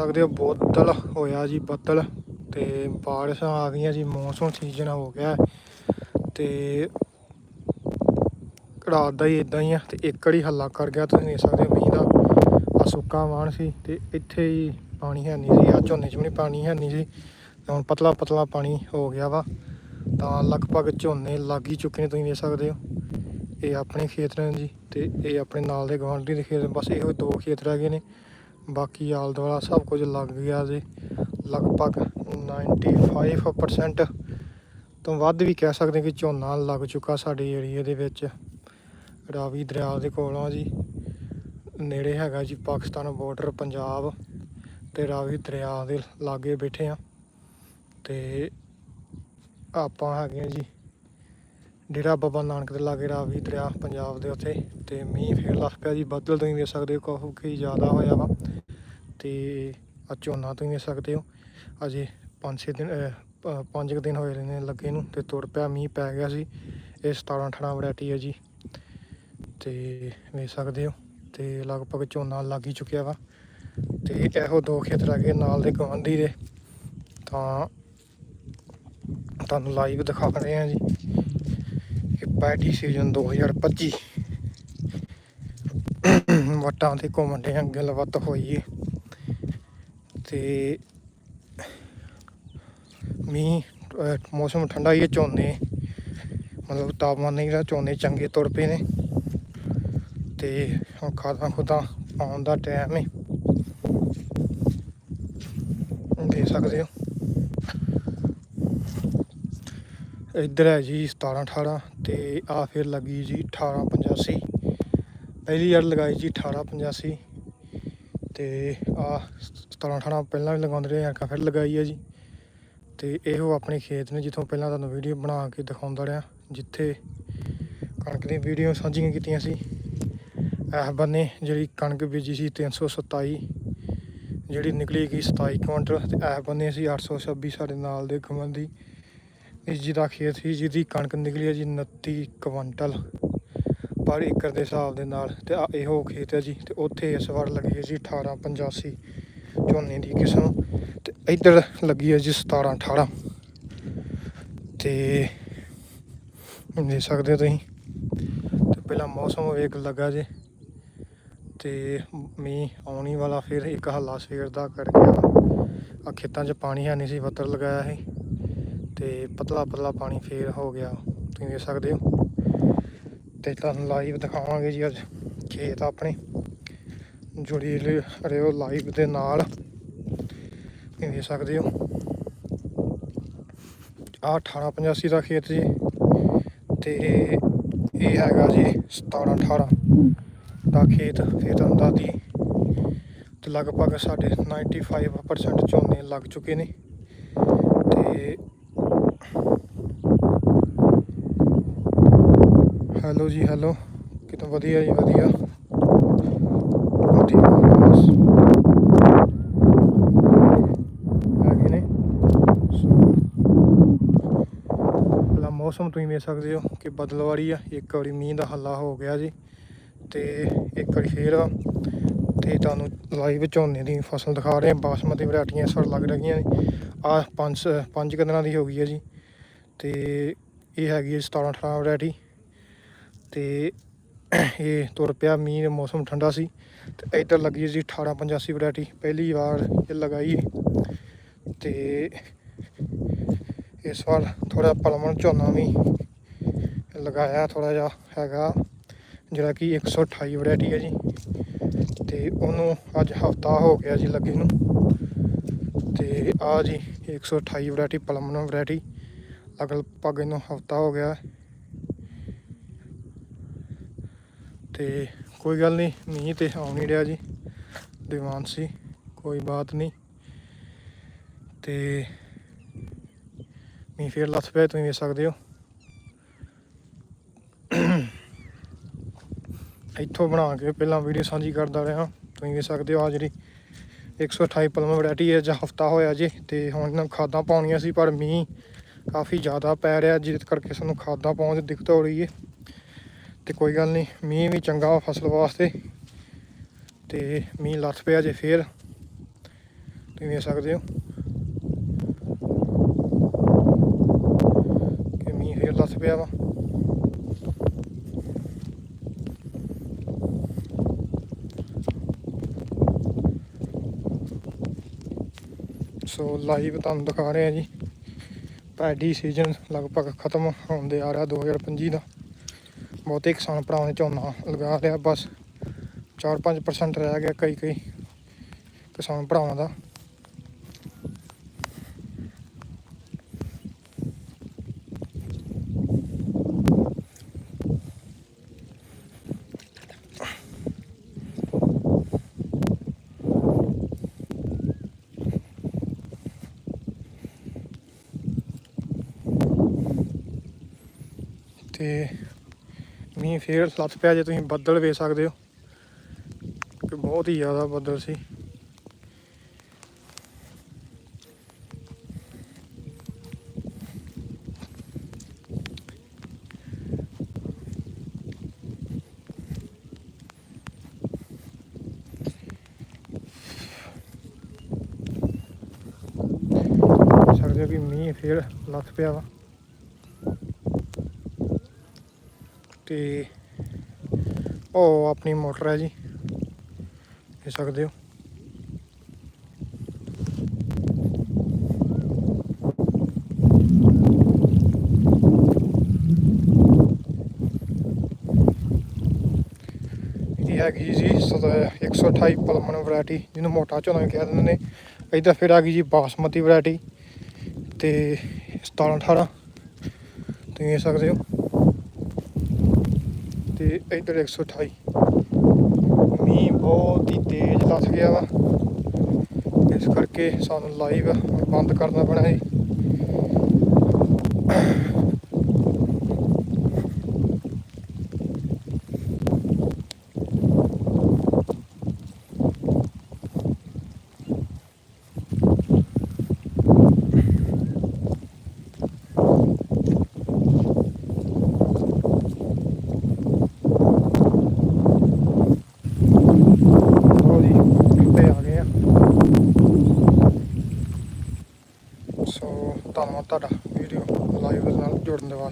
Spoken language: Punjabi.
ਸਕਦੇ ਹੋ ਬੱਦਲ ਹੋਇਆ ਜੀ ਬੱਦਲ ਤੇ ਬਾਰਿਸ਼ਾਂ ਆ ਗਈਆਂ ਜੀ, ਮੌਸਮ ਸੀਜ਼ਨ ਹੋ ਗਿਆ ਤੇ ਰਾਤ ਦਾ ਹੀ ਇਦਾਂ ਹੀ ਆ ਤੇ ਏਕੜ ਹੀ ਹੱਲਾ ਕਰ ਗਿਆ, ਤੁਸੀਂ ਦੇਖ ਸਕਦੇ ਹੋ ਮੀਂਹ ਦਾ ਆ ਸੁੱਕਾ ਵਾਣ ਸੀ ਤੇ ਇੱਥੇ ਹੀ ਪਾਣੀ ਹੈ ਨਹੀਂ ਸੀ ਆ ਝੋਨੇ 'ਚ ਵੀ ਨਹੀਂ ਪਾਣੀ ਹੈ ਨਹੀਂ ਸੀ ਹੁਣ ਪਤਲਾ ਪਤਲਾ ਪਾਣੀ ਹੋ ਗਿਆ ਵਾ, ਤਾਂ ਲਗਭਗ ਝੋਨੇ ਲੱਗ ਹੀ ਚੁੱਕੇ ਨੇ, ਤੁਸੀਂ ਦੇਖ ਸਕਦੇ ਹੋ, ਇਹ ਆਪਣੇ ਖੇਤ ਨੇ ਜੀ ਤੇ ਇਹ ਆਪਣੇ ਨਾਲ ਦੇ ਗਵਾਂਢੀ ਦੇ ਖੇਤ ਬਸ ਇਹੋ ਦੋ ਖੇਤ ਰਹਿ ਗਏ ਨੇ ਬਾਕੀ ਆਲ ਦੁਆਲਾ ਸਭ ਕੁਝ ਲੱਗ ਗਿਆ ਜੀ। ਲਗਭਗ 95% ਤੋਂ ਵੱਧ ਵੀ ਕਹਿ ਸਕਦੇ ਕਿ ਝੋਨਾ ਲੱਗ ਚੁੱਕਾ ਸਾਡੇ ਏਰੀਏ ਦੇ ਵਿੱਚ। ਰਾਵੀ ਦਰਿਆ ਦੇ ਕੋਲੋਂ ਜੀ। ਨੇੜੇ ਹੈਗਾ ਜੀ ਪਾਕਿਸਤਾਨ ਬਾਰਡਰ ਪੰਜਾਬ ਤੇ ਰਾਵੀ ਦਰਿਆ ਦੇ ਲਾਗੇ ਬੈਠੇ ਆ ਤੇ ਆਪਾਂ ਹੈਗੇ ਆ ਜੀ ਡੇਰਾ ਬਾਬਾ ਨਾਨਕ ਦੇ ਲਾਗੇ ਰਾਵੀ ਦਰਿਆ ਪੰਜਾਬ ਦੇ ਉੱਥੇ ਤੇ ਮੀਂਹ ਫੇਰ ਲੱਗ ਪਿਆ ਜੀ। ਬੱਦਲ ਤੁਸੀਂ ਵੇਖ ਸਕਦੇ ਹੋ ਕਾਫੀ ਜ਼ਿਆਦਾ ਹੋਇਆ ਵਾ। ਤੇ ਆ ਝੋਨਾ ਤੁਸੀਂ ਵੇਖ ਸਕਦੇ ਹੋ ਅਜੇ 5-6 ਦਿਨ 5 ਦਿਨ ਹੋਏ ਨੇ ਲੱਗੇ ਨੂੰ ਤੇ ਤੁਰ ਪਿਆ, ਮੀਂਹ ਪੈ ਗਿਆ ਸੀ। ਇਹ 17 18 ਵੈਰਾਈਟੀ ਹੈ ਜੀ। ਤੇ ਵੇਖ ਸਕਦੇ ਹੋ, ਤੇ ਲਗਭਗ ਝੋਨਾ ਲੱਗ ਹੀ ਚੁੱਕਿਆ ਵਾ। ਤੇ ਇਹੋ ਦੋ ਖੇਤ ਰਹਿ ਗਏ ਨਾਲ ਦੇ ਗਵਾਂਢੀ ਦੇ। ਤਾਂ ਤੁਹਾਨੂੰ ਲਾਈਵ ਦਿਖਾ ਰਹੇ ਹਾਂ ਜੀ। ਇਹ ਪੈਟੀ ਸੀਜ਼ਨ 2025 ਵਟਾਂ ਤੇ ਘੁੰਮਣ ਦੇ ਗੱਲਬਾਤ ਹੋਈ ਏ। ਤੇ ਮੀਂਹ ਮੌਸਮ ਠੰਡਾ ਹੀ ਹੈ, ਝੋਨੇ, ਮਤਲਬ ਤਾਪਮਾਨ ਨਹੀਂ ਰਿਹਾ, ਝੋਨੇ ਚੰਗੇ ਤੁਰ ਪਏ ਨੇ ਤੇ ਹੁਣ ਖਾਦਾਂ ਖੁਦਾਂ ਪਾਉਣ ਦਾ ਟਾਈਮ ਹੈ ਦੇ ਸਕਦੇ ਹੋ। ਇੱਧਰ ਹੈ ਜੀ 17 18 ਤੇ ਆ ਫਿਰ ਲੱਗੀ ਜੀ 1885 ਪਹਿਲੀ ਵਾਰ ਲਗਾਈ ਜੀ 1885 ਤੇ ਆ 17 18 ਪਹਿਲਾਂ ਵੀ ਲਗਾਉਂਦੇ ਰਹੇ ਆ ਫਿਰ ਲਗਾਈ ਹੈ ਜੀ। ਤੇ ਇਹੋ ਆਪਣੇ ਖੇਤ ਨੇ ਜਿੱਥੋਂ ਪਹਿਲਾਂ ਤੁਹਾਨੂੰ ਵੀਡੀਓ ਬਣਾ ਕੇ ਦਿਖਾਉਂਦਾ ਰਿਹਾ, ਜਿੱਥੇ ਕਣਕ ਦੀ ਵੀਡੀਓ ਸਾਂਝੀਆਂ ਕੀਤੀਆਂ ਸੀ। ਇਹ ਬੰਨੇ ਜਿਹੜੀ ਕਣਕ ਬੀਜੀ ਸੀ 327 ਜਿਹੜੀ ਨਿਕਲੀ ਗਈ 27 ਕੁਇੰਟਲ, ਤੇ ਇਹ ਬੰਨੇ ਸੀ 826 ਸਾਡੇ ਨਾਲ ਦੇ ਗਵੰਦੀ ਇਸ ਦਾ ਖੇਤ ਸੀ, ਜਿਹਦੀ ਕਣਕ ਨਿਕਲੀ ਹੈ ਜੀ 29 ਕੁਇੰਟਲ ਪਰ ਏਕੜ ਦੇ ਹਿਸਾਬ ਦੇ ਨਾਲ, ਤੇ ਇਹੋ ਖੇਤ ਹੈ ਜੀ, ਤੇ ਉੱਥੇ ਇਸ ਵਾਰ ਲੱਗੀ ਹੈ ਜੀ 1885 ਝੋਨੇ ਦੀ ਕਿਸਮ ਤੇ ਇੱਧਰ ਲੱਗੀ ਹੈ ਜੀ 17 18 ਤੇ ਦੇਖ ਸਕਦੇ ਹੋ ਤੁਸੀਂ, ਤੇ ਪਹਿਲਾਂ ਮੌਸਮ ਵੇਖ ਲੱਗਾ ਜੇ, ਤੇ ਮੀਂਹ ਆਉਣੀ ਵਾਲਾ ਫਿਰ ਇੱਕ ਹੱਲਾ ਸਵੇਰ ਦਾ ਕਰ ਗਿਆ ਆ ਖੇਤਾਂ 'ਚ ਪਾਣੀ ਹੈ ਨਹੀਂ ਸੀ ਬੱਤਰ ਲਗਾਇਆ ਸੀ, ਤੇ ਪਤਲਾ ਪਤਲਾ ਪਾਣੀ ਫੇਰ ਹੋ ਗਿਆ। ਤੁਸੀਂ ਦੇਖ ਸਕਦੇ ਹੋ। ਤੇ ਤੁਹਾਨੂੰ ਲਾਈਵ ਦਿਖਾਵਾਂਗੇ ਜੀ ਅੱਜ ਖੇਤ ਆਪਣੇ। ਜੁੜੀ ਲ- ਰਿਓ ਲਾਈਵ ਦੇ ਨਾਲ। ਤੁਸੀਂ ਦੇਖ ਸਕਦੇ ਹੋ। ਆ 1885 ਦਾ ਖੇਤ ਜੀ। ਤੇ ਇਹ ਹੈਗਾ ਜੀ 17 18 ਦਾ ਖੇਤ ਫਿਰ ਤੁਹਾਨੂੰ ਦੱਸਦੀ ਤੇ ਲਗਭਗ ਸਾਡੇ 95% ਝੋਨੇ ਲੱਗ ਚੁੱਕੇ ਨੇ। ਤੇ ਹੈਲੋ ਜੀ, ਹੈਲੋ। ਕਿਤੋਂ ਵਧੀਆ ਜੀ ਵਧੀਆ। ਵਧੀਆ ਬਸ ਹੈਗੇ ਨੇ ਸੋ ਪਹਿਲਾਂ ਮੌਸਮ ਤੁਸੀਂ ਵੇਖ ਸਕਦੇ ਹੋ ਕਿ ਬਦਲਵਾੜੀ ਆ। ਇੱਕ ਵਾਰੀ ਮੀਂਹ ਦਾ ਹੱਲਾ ਹੋ ਗਿਆ ਜੀ ਤੇ ਇੱਕ ਵਾਰੀ ਫੇਰ ਆ। ਤੇ ਤੁਹਾਨੂੰ ਲਾਈਵ ਝੋਨੇ ਦੀ ਫਸਲ ਦਿਖਾ ਰਹੇ ਹਾਂ। ਬਾਸਮਤੀ ਵੈਰਾਈਟੀਆਂ ਇਸ ਵਾਰ ਲੱਗ ਰਹੀਆਂ ਨੇ। ਆ ਪੰਜ ਪੰਜ ਕੁ ਦਿਨਾਂ ਦੀ ਹੋ ਗਈ ਹੈ ਜੀ। ਤੇ ਇਹ ਹੈਗੀ ਹੈ 17 18 ਵੈਰਾਈਟੀ। ਤੇ ਇਹ ਤੁਰ ਪਿਆ, ਮੀਂਹ ਮੌਸਮ ਠੰਡਾ ਸੀ ਤੇ ਇੱਧਰ ਲੱਗੀ ਜੀ 18 85 ਵੈਰਾਈਟੀ, ਪਹਿਲੀ ਵਾਰ ਇਹ ਲਗਾਈ ਹੈ। ਤੇ ਇਸ ਵਾਰ ਥੋੜਾ ਪਲਮਣ ਝੋਨਾ ਵੀ ਲਗਾਇਆ ਥੋੜਾ ਜਿਹਾ ਹੈਗਾ, ਜਿਹੜਾ ਕਿ 128 ਵੈਰਾਈਟੀ ਹੈ ਜੀ। ਤੇ ਉਹਨੂੰ ਅੱਜ ਹਫਤਾ ਹੋ ਗਿਆ ਜੀ ਲੱਗੇ ਨੂੰ। ਤੇ ਆ ਜੀ 128 ਵੈਰਾਈਟੀ ਪਲਮਨ ਵੈਰਾਈਟੀ। ਲਗਭਗ ਇਹਨੂੰ ਹਫਤਾ ਹੋ ਗਿਆ। ਤੇ ਕੋਈ ਗੱਲ ਨਹੀਂ, ਮੀਂਹ ਤੇ ਆਉਣ ਨਹੀਂ ਰਿਹਾ ਜੀ। ਦੀਵਾਨ ਸੀ, ਕੋਈ ਬਾਤ ਨਹੀਂ। ਤੇ ਮੀਂਹ ਫੇਰ ਲੱਥ ਪਿਆ, ਤੁਸੀਂ ਵੇਖ ਸਕਦੇ ਹੋ। ਇੱਥੋਂ ਬਣਾ ਕੇ ਪਹਿਲਾਂ ਵੀਡੀਓ ਸਾਂਝੀ ਕਰਦਾ ਰਿਹਾ। ਤੁਸੀਂ ਵੇਖ ਸਕਦੇ ਹੋ ਆ ਜਿਹੜੀ 128 ਪਲਮ ਵੈਰਾਈਟੀ ਹੈ ਜਾਂ ਹਫਤਾ ਹੋਇਆ ਜੀ ਤੇ ਹੁਣ ਇਹਨਾਂ ਖਾਦਾਂ ਪਾਉਣੀਆਂ ਸੀ, ਪਰ ਮੀਂਹ ਕਾਫੀ ਜ਼ਿਆਦਾ ਪੈ ਰਿਹਾ। ਜਿਹਦੇ ਕਰਕੇ ਸਾਨੂੰ ਖਾਦਾਂ ਪਾਉਣ ਦੀ ਦਿੱਕਤ ਹੋ ਰਹੀ ਹੈ। ਤੇ ਕੋਈ ਗੱਲ ਨਹੀਂ, ਮੀਂਹ ਵੀ ਚੰਗਾ ਵਾ ਫਸਲ ਵਾਸਤੇ ਤੇ ਮੀਂਹ ਲੱਥ ਪਿਆ ਜੇ ਫੇਰ, ਤੁਸੀਂ ਵੇਖ ਸਕਦੇ ਹੋ ਕਿ ਮੀਂਹ ਫੇਰ ਲੱਥ ਪਿਆ ਵਾ। ਸੋ ਲਾਈਵ ਤੁਹਾਨੂੰ ਦਿਖਾ ਰਹੇ ਆ ਜੀ ਪੈਡੀ ਸੀਜ਼ਨ ਲਗਭਗ ਖਤਮ ਹੋਣ ਦੇ ਆ ਰਿਹਾ 2025 ਦਾ। ਬਹੁਤੇ ਕਿਸਾਨ ਭਰਾਵਾਂ ਨੇ ਝੋਨਾ ਲਗਾ ਲਿਆ, ਬਸ 4-5% ਰਹਿ ਗਿਆ ਕਈ ਕਈ ਕਿਸਾਨ ਭਰਾਵਾਂ ਦਾ। ਤੇ ਮੀਂਹ ਫੇਰ ਲੱਥ ਪਿਆ ਜੇ ਤੁਸੀਂ ਬੱਦਲ ਵੇਖ ਸਕਦੇ ਹੋ। ਕਿ ਬਹੁਤ ਹੀ ਜ਼ਿਆਦਾ ਬੱਦਲ ਸੀ। ਸਕਦੇ ਹੋ ਕਿ ਮੀਂਹ ਫੇਰ ਲੱਥ ਪਿਆ ਵਾ। ਤੇ ਉਹ ਆਪਣੀ ਮੋਟਰ ਹੈ ਜੀ। ਦੇ ਸਕਦੇ ਹੋ। ਹੈਗੀ ਜੀ ਸਦਾ 128 ਪਲਮਨ ਵੈਰਾਈਟੀ, ਜਿਹਨੂੰ ਮੋਟਾ ਝੋਨਾ ਵੀ ਕਹਿ ਦਿੰਦੇ ਨੇ। ਇੱਧਰ ਫਿਰ ਆ ਗਈ ਜੀ ਬਾਸਮਤੀ ਵੈਰਾਈਟੀ ਤੇ 17 18 ਤੁਸੀਂ ਇਹ ਸਕਦੇ ਹੋ। ਤੇ ਇੱਧਰ 128 ਮੀਂਹ ਬਹੁਤ ਹੀ ਤੇਜ਼ ਲੱਥ ਗਿਆ ਵਾ। ਇਸ ਕਰਕੇ ਸਾਨੂੰ ਲਾਈਵ ਬੰਦ ਕਰਨਾ ਪੈਣਾ ਹੈ ਲਓ ਜੀ ਉੱਤੇ ਆ ਗਏ ਆ ਸੋ